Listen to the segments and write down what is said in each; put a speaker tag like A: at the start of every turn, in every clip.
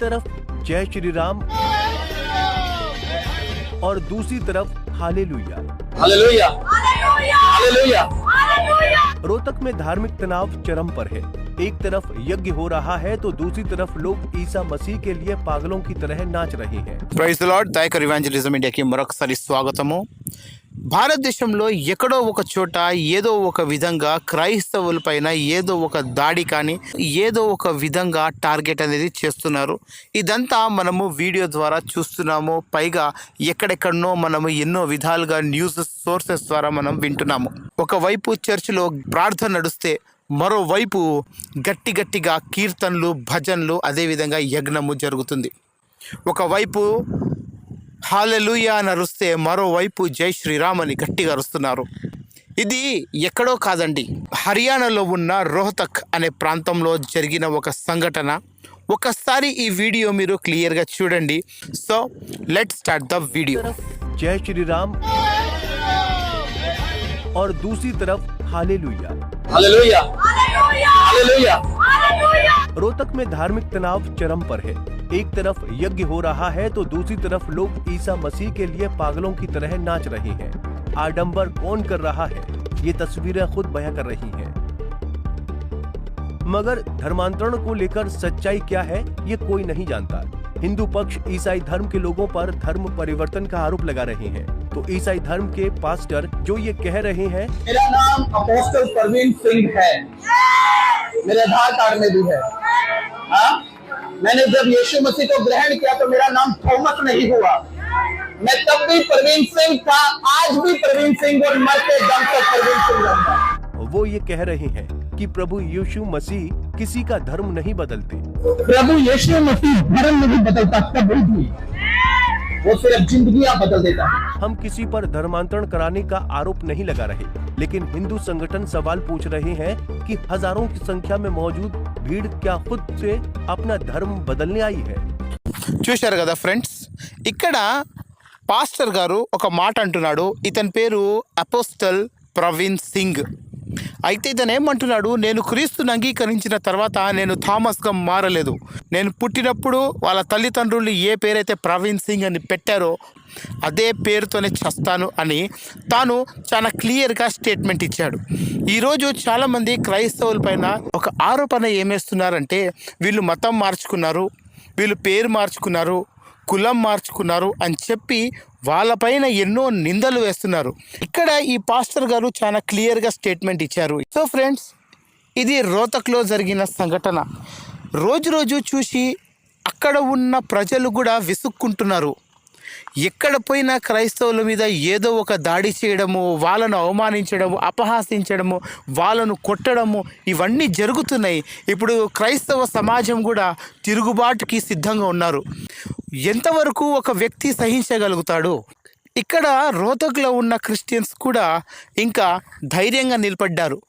A: तरफ़ जय श्री राम और दूसरी तरफ़ हालेलुया।
B: हालेलुया। हालेलुया।
A: रोहतक में धार्मिक तनाव चरम पर है। एक तरफ़ यज्ञ हो रहा है तो दूसरी तरफ़ लोग ईसा मसीह के लिए पागलों की तरह नाच रहे हैं।
C: భారతదేశంలో ఎక్కడో ఒక చోట ఏదో ఒక విధంగా క్రైస్తవులపైన ఏదో ఒక దాడి కానీ ఏదో ఒక విధంగా టార్గెట్ అనేది చేస్తున్నారు. ఇదంతా మనము వీడియో ద్వారా చూస్తున్నాము. పైగా ఎక్కడెక్కడనో మనము ఎన్నో విధాలుగా న్యూస్ సోర్సెస్ ద్వారా మనం వింటున్నాము. ఒకవైపు చర్చిలో ప్రార్థన నడుస్తే మరోవైపు గట్టి గట్టిగా కీర్తనలు భజనలు అదేవిధంగా యజ్ఞము జరుగుతుంది. ఒకవైపు హాలెలుయ అని అరుస్తే మరోవైపు జై శ్రీరామ్ అని గట్టిగా అరుస్తున్నారు ఇది ఎక్కడో కాదండి హర్యానాలో ఉన్న రోహతక్ అనే ప్రాంతంలో జరిగిన ఒక సంఘటన ఒకసారి ఈ వీడియో మీరు క్లియర్గా చూడండి so let start the video
A: तरफ जय श्री राम और दूसरी तरफ हालेलुया
B: हालेलुया हालेलुया
A: रोहतक में धार्मिक तनाव चरम पर है एक तरफ़ यज्ञ हो रहा है तो दूसरी तरफ़ लोग ईसा मसीह के लिए पागलों की तरह नाच रहे हैं। आडंबर कौन कर रहा है? ये तस्वीरें खुद बयां कर रही हैं। मगर धर्मांतरण को लेकर सच्चाई क्या है, ये कोई नहीं जानता। हिंदू पक्ष ईसाई धर्म के लोगों पर धर्म परिवर्तन का आरोप लगा रहे हैं। तो ईसाई धर्म के पास्टर जो ये कह रहे हैं,
B: मेरा नाम अपोस्टल प्रवीण सिंह है। मेरे आधार कार्ड में भी है। हाँ? मैंने जब यीशु मसीह को ग्रहण किया तो मेरा नाम थॉमस नहीं हुआ। मैं तब भी प्रवीण सिंह था आज भी प्रवीण सिंह और मरते दम तक प्रवीण सिंह रहूँगा
A: वो ये कह रहे हैं कि प्रभु यीशु मसीह किसी का धर्म नहीं बदलते।
B: प्रभु यीशु मसीह धर्म नहीं बदलता कभी भी। वो सिर्फ जिंदगियां बदल देता है
A: हम किसी पर धर्मांतरण कराने का आरोप नहीं लगा रहे लेकिन हिंदू संगठन सवाल पूछ रहे हैं कि हजारों की संख्या में मौजूद भीड़ क्या खुद से अपना धर्म बदलने आई है
C: చూశారు కదా ఫ్రెండ్స్ ఇక్కడ పాస్టర్ గారు ఒక మాట అంటున్నాడు ఇతని పేరు అపోస్టల్ ప్రవీణ్ సింగ్ అయితే ఇతను ఏమంటున్నాడు? నేను క్రీస్తుని అంగీకరించిన తర్వాత నేను థామస్గా మారలేదు. నేను పుట్టినప్పుడు వాళ్ళ తల్లిదండ్రులు ఏ పేరైతే ప్రవీణ్ సింగ్ అని పెట్టారో అదే పేరుతోనే చస్తాను అని తాను చాలా క్లియర్గా స్టేట్మెంట్ ఇచ్చాడు. ఈరోజు చాలామంది క్రైస్తవుల పైన ఒక ఆరోపణ ఏమేస్తున్నారంటే వీళ్ళు మతం మార్చుకున్నారు వీళ్ళు పేరు మార్చుకున్నారు కులం మార్చుకున్నారు అని చెప్పి వాళ్ళపైన ఎన్నో నిందలు వేస్తున్నారు. ఇక్కడ ఈ పాస్టర్ గారు చాలా క్లియర్గా స్టేట్మెంట్ ఇచ్చారు. సో ఫ్రెండ్స్ ఇది రోతక్లో జరిగిన సంఘటన. రోజు రోజు చూసి అక్కడ ఉన్న ప్రజలు కూడా విసుక్కుంటున్నారు. ఎక్కడ పోయినా క్రైస్తవుల మీద ఏదో ఒక దాడి చేయడము వాళ్ళను అవమానించడము అపహాసించడము వాళ్ళను కొట్టడము ఇవన్నీ జరుగుతున్నాయి. ఇప్పుడు క్రైస్తవ సమాజం కూడా తిరుగుబాటుకి సిద్ధంగా ఉన్నారు. ఎంతవరకు ఒక వ్యక్తి సహించగలుగుతాడు? ఇక్కడ రోతక్లో ఉన్న క్రిస్టియన్స్ కూడా ఇంకా ధైర్యంగా నిలబడ్డారు.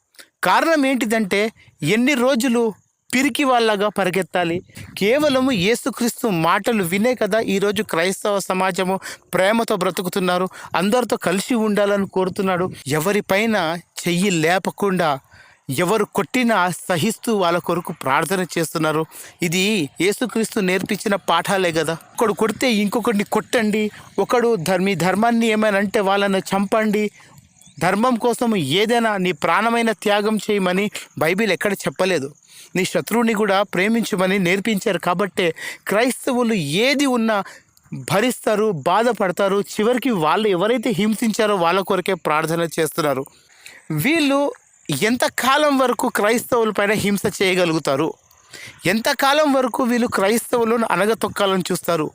C: కారణం ఏంటిదంటే ఎన్ని రోజులు పిరికి వాళ్ళగా పరిగెత్తాలి. కేవలం యేసుక్రీస్తు మాటలు వినే కదా ఈరోజు క్రైస్తవ సమాజము ప్రేమతో బ్రతుకుతున్నారు. అందరితో కలిసి ఉండాలని కోరుతున్నాడు. ఎవరిపైన చెయ్యి లేపకుండా ఎవరు కొట్టినా సహిస్తూ వాళ్ళ కొరకు ప్రార్థన చేస్తున్నారు. ఇది యేసుక్రీస్తు నేర్పించిన పాఠాలే కదా. ఒకడు కొడితే ఇంకొకరిని కొట్టండి. ఒకడు ధర్మీ ధర్మాన్ని ఏమైనా అంటే వాళ్ళని చంపండి. ధర్మం కోసం ఏదైనా నీ ప్రాణమైన త్యాగం చేయమని బైబిల్ ఎక్కడ చెప్పలేదు. నీ శత్రువుని కూడా ప్రేమించమని నేర్పించారు కాబట్టే క్రైస్తవులు ఏది ఉన్నా భరిస్తారు బాధపడతారు చివరికి వాళ్ళు ఎవరైతే హింసించారో వాళ్ళ కొరకే ప్రార్థన చేస్తున్నారు. వీళ్ళు ఎంతకాలం వరకు క్రైస్తవుల పైన హింస చేయగలుగుతారు? ఎంతకాలం వరకు వీళ్ళు క్రైస్తవులను అనగతొక్కాలని చూస్తారు?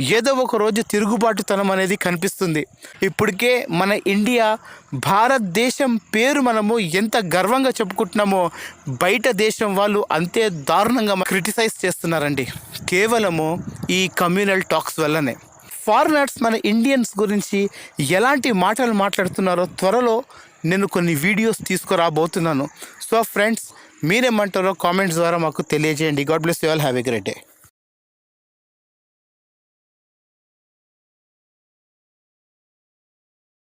C: ఏదో ఒక రోజు తిరుగుబాటుతనం అనేది కనిపిస్తుంది. ఇప్పటికే మన ఇండియా భారతదేశం పేరు మనము ఎంత గర్వంగా చెప్పుకుంటున్నామో బయట దేశం వాళ్ళు అంతే దారుణంగా క్రిటిసైజ్ చేస్తున్నారండి. కేవలము ఈ కమ్యూనల్ టాక్స్ వల్లనే. ఫారినర్స్ మన ఇండియన్స్ గురించి ఎలాంటి మాటలు మాట్లాడుతున్నారో త్వరలో నేను కొన్ని వీడియోస్ తీసుకురాబోతున్నాను. సో ఫ్రెండ్స్ మీరేమంటారో కామెంట్స్ ద్వారా మాకు తెలియజేయండి. God bless you all. Have a great day.